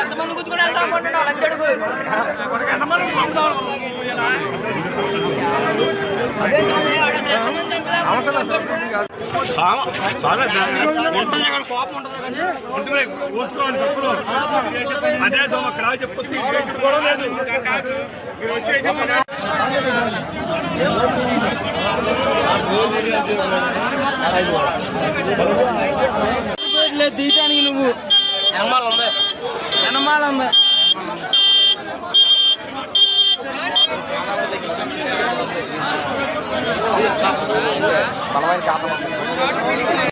ఎంతమంది గుర్తుకుని వెళ్తాం అనుకుంటున్నావు? కోపం ఉంటుంది కానీ కూర్చోవాలి తప్పుడు అదే సోమ అక్కడ చెప్పు కూడా లేదు. తీయటానికి నువ్వు ఎనమాల ఉంది ఎనమాల ఉంది బలమైన శాతం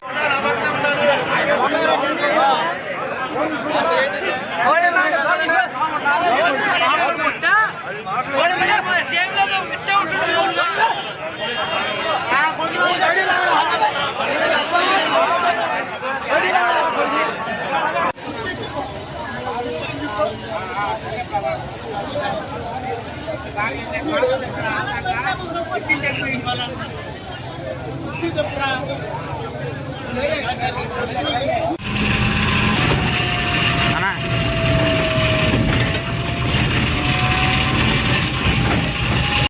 చెప్పరా